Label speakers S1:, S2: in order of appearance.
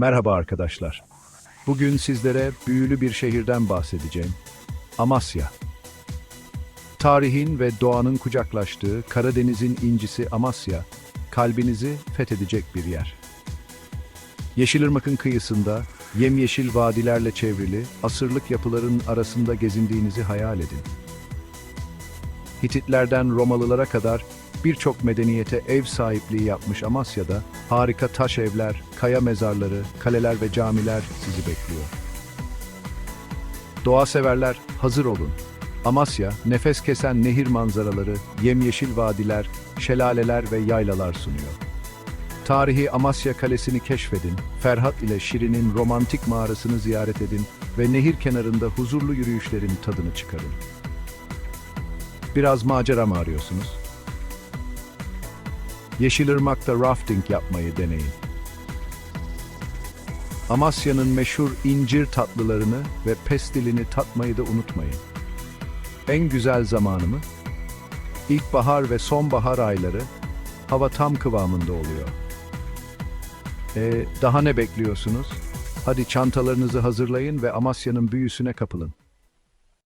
S1: Merhaba arkadaşlar. Bugün sizlere büyülü bir şehirden bahsedeceğim. Amasya. Tarihin ve doğanın kucaklaştığı Karadeniz'in incisi Amasya, kalbinizi fethedecek bir yer. Yeşilırmak'ın kıyısında, yemyeşil vadilerle çevrili, asırlık yapıların arasında gezindiğinizi hayal edin. Hititlerden Romalılara kadar birçok medeniyete ev sahipliği yapmış Amasya'da harika taş evler, kaya mezarları, kaleler ve camiler sizi bekliyor. Doğa severler hazır olun. Amasya, nefes kesen nehir manzaraları, yemyeşil vadiler, şelaleler ve yaylalar sunuyor. Tarihi Amasya Kalesi'ni keşfedin, Ferhat ile Şirin'in romantik mağarasını ziyaret edin ve nehir kenarında huzurlu yürüyüşlerin tadını çıkarın. Biraz macera mı arıyorsunuz? Yeşilırmak'ta rafting yapmayı deneyin. Amasya'nın meşhur incir tatlılarını ve pestilini tatmayı da unutmayın. En güzel zamanı mı? İlkbahar ve sonbahar ayları hava tam kıvamında oluyor. E, daha ne bekliyorsunuz? Hadi çantalarınızı hazırlayın ve Amasya'nın büyüsüne kapılın.